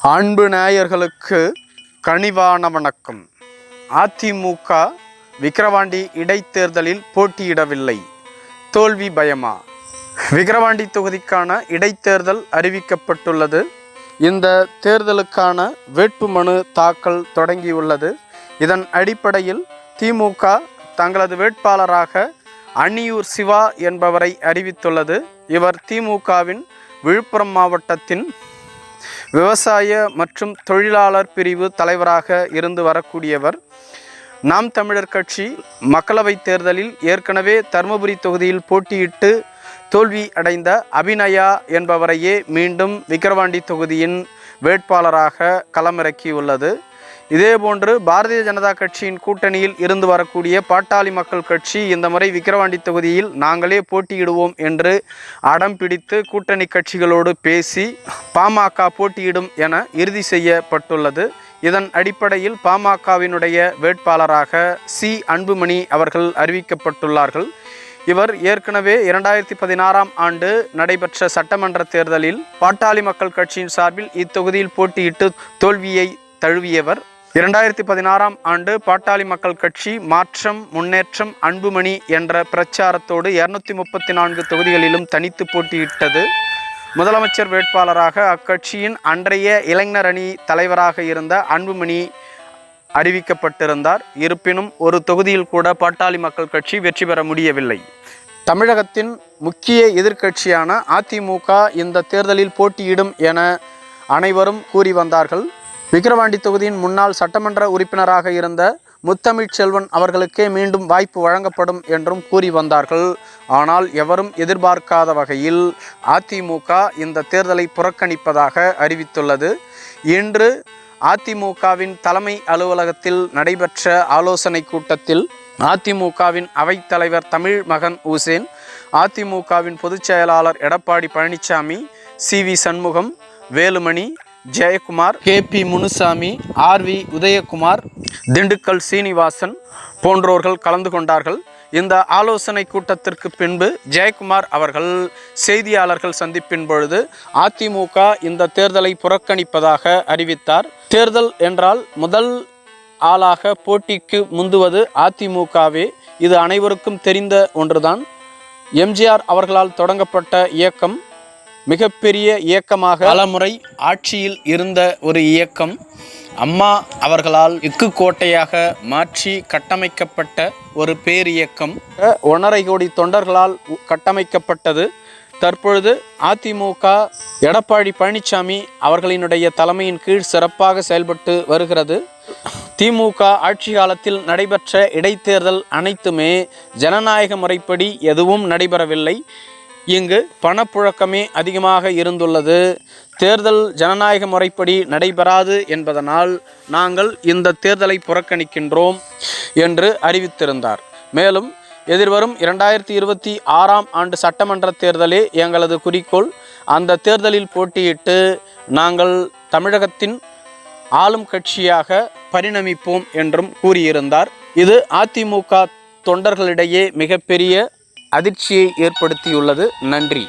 அன்பு நேயர்களுக்கு கனிவான வணக்கம். அதிமுக விக்கிரவாண்டி இடைத்தேர்தலில் போட்டியிடவில்லை. தோல்வி பயமா? விக்கிரவாண்டி தொகுதிக்கான இடைத்தேர்தல் அறிவிக்கப்பட்டுள்ளது. இந்த தேர்தலுக்கான வேட்புமனு தாக்கல் தொடங்கியுள்ளது. இதன் அடிப்படையில் திமுக தங்களது வேட்பாளராக அன்னியூர் சிவா என்பவரை அறிவித்துள்ளது. இவர் திமுகவின் விழுப்புரம் மாவட்டத்தின் விவசாய மற்றும் தொழிலாளர் பிரிவு தலைவராக இருந்து வரக்கூடியவர். நாம் தமிழர் கட்சி மக்களவைத் தேர்தலில் ஏற்கனவே தருமபுரி தொகுதியில் போட்டியிட்டு தோல்வி அடைந்த அபிநயா என்பவரையே மீண்டும் விக்கிரவாண்டி தொகுதியின் வேட்பாளராக களமிறக்கியுள்ளது. இதேபோன்று பாரதிய ஜனதா கட்சியின் கூட்டணியில் இருந்து வரக்கூடிய பாட்டாளி மக்கள் கட்சி இந்த முறை விக்கிரவாண்டி தொகுதியில் நாங்களே போட்டியிடுவோம் என்று அடம் பிடித்து கூட்டணி கட்சிகளோடு பேசி பாமக போட்டியிடும் என இறுதி செய்யப்பட்டுள்ளது. இதன் அடிப்படையில் பாமகவினுடைய வேட்பாளராக சி. அன்புமணி அவர்கள் அறிவிக்கப்பட்டுள்ளார்கள். இவர் ஏற்கனவே இரண்டாயிரத்தி பதினாறாம் ஆண்டு நடைபெற்ற சட்டமன்ற தேர்தலில் பாட்டாளி மக்கள் கட்சியின் சார்பில் இத்தொகுதியில் போட்டியிட்டு தோல்வியை தழுவியவர். இரண்டாயிரத்தி பதினாறாம் ஆண்டு பாட்டாளி மக்கள் கட்சி மாற்றம் முன்னேற்றம் அன்புமணி என்ற பிரச்சாரத்தோடு இருநூத்தி முப்பத்தி நான்கு தொகுதிகளிலும் தனித்து போட்டியிட்டது. முதலமைச்சர் வேட்பாளராக அக்கட்சியின் அன்றைய இளைஞர் அணி தலைவராக இருந்த அன்புமணி அறிவிக்கப்பட்டிருந்தார். இருப்பினும் ஒரு தொகுதியில் கூட பாட்டாளி மக்கள் கட்சி வெற்றி பெற முடியவில்லை. தமிழகத்தின் முக்கிய எதிர்க்கட்சியான அதிமுக இந்த தேர்தலில் போட்டியிடும் என அனைவரும் கூறி வந்தார்கள். விக்கிரவாண்டி தொகுதியின் முன்னாள் சட்டமன்ற உறுப்பினராக இருந்த முத்தமிழ் செல்வன் அவர்களுக்கே மீண்டும் வாய்ப்பு வழங்கப்படும் என்றும் கூறி வந்தார்கள். ஆனால் எவரும் எதிர்பார்க்காத வகையில் அதிமுக இந்த தேர்தலை புறக்கணிப்பதாக அறிவித்துள்ளது. இன்று அதிமுகவின் தலைமை அலுவலகத்தில் நடைபெற்ற ஆலோசனை கூட்டத்தில் அதிமுகவின் அவைத்தலைவர் தமிழ் மகன் உசேன் அதிமுகவின் பொதுச் செயலாளர் Edappadi Palaniswami C V Shanmugam Velumani Jayakumar K P Munusamy R V Udhayakumar Dindigul Srinivasan போன்றோர்கள் கலந்து கொண்டார்கள். இந்த ஆலோசனை கூட்டத்திற்கு பின்பு ஜெயக்குமார் அவர்கள் செய்தியாளர்கள் சந்திப்பின் பொழுது அதிமுக இந்த தேர்தலை புறக்கணிப்பதாக அறிவித்தார். தேர்தல் என்றால் முதல் ஆளாக போட்டிக்கு முந்துவது அதிமுகவே. இது அனைவருக்கும் தெரிந்த ஒன்றுதான். எம்ஜிஆர் அவர்களால் தொடங்கப்பட்ட இயக்கம். மிகப்பெரிய இயக்கமாக பலமுறை ஆட்சியில் இருந்த ஒரு இயக்கம் அம்மா அவர்களால் இக்கு கோட்டையாக மாற்றி கட்டமைக்கப்பட்ட ஒரு பேரியக்கம் ஒன்றரை கோடி தொண்டர்களால் கட்டமைக்கப்பட்டது. தற்பொழுது அதிமுக எடப்பாடி பழனிசாமி அவர்களினுடைய தலைமையின் கீழ் சிறப்பாக செயல்பட்டு வருகிறது. திமுக ஆட்சி காலத்தில் நடைபெற்ற இடைத்தேர்தல் அனைத்துமே ஜனநாயக முறைப்படி எதுவும் நடைபெறவில்லை. இங்கு பணப்புழக்கமே அதிகமாக இருந்துள்ளது. தேர்தல் ஜனநாயக முறைப்படி நடைபெறாது என்பதனால் நாங்கள் இந்த தேர்தலை புறக்கணிக்கின்றோம் என்று அறிவித்திருந்தார். மேலும் எதிர்வரும் இரண்டாயிரத்தி இருபத்தி ஆறாம் ஆண்டு சட்டமன்ற தேர்தலே எங்களது குறிக்கோள். அந்த தேர்தலில் போட்டியிட்டு நாங்கள் தமிழகத்தின் ஆளும் கட்சியாக பரிணமிப்போம் என்றும் கூறியிருந்தார். இது அதிமுக தொண்டர்களிடையே மிகப்பெரிய அதிர்ச்சியை ஏற்படுத்தியுள்ளது. நன்றி.